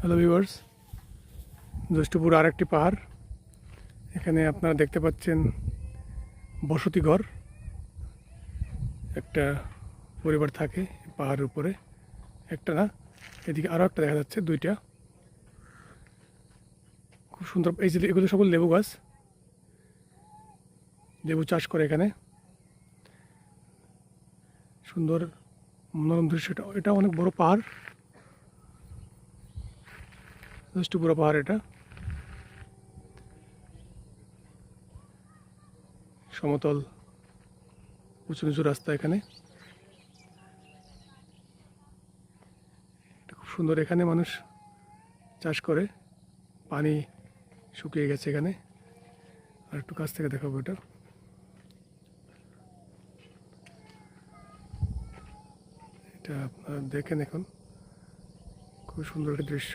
Hello viewers জ্যৈষ্ঠপুর আর একটি পাহাড়। এখানে আপনারা দেখতে পাচ্ছেন বসতি ঘর। একটা পরিবার থাকে পাহাড়ের উপরে। একটা না, এদিকে আরও একটা দেখা যাচ্ছে, দুইটা। খুব সুন্দর, এই যে এগুলো সকল লেবু গাছ। লেবু চাষ করে এখানে। সুন্দর, মনোরম দৃশ্য। এটা অনেক বড় পাহাড়। জ্যৈষ্ঠপুরা পাহাড় এটা সমতল, উঁচু নিচু রাস্তা এখানে। খুব সুন্দর। এখানে মানুষ চাষ করে। পানি শুকিয়ে গেছে এখানে। আর একটু কাছ থেকে দেখাবো এটা। এটা আপনারা দেখেন এখন। খুব সুন্দর একটা দৃশ্য।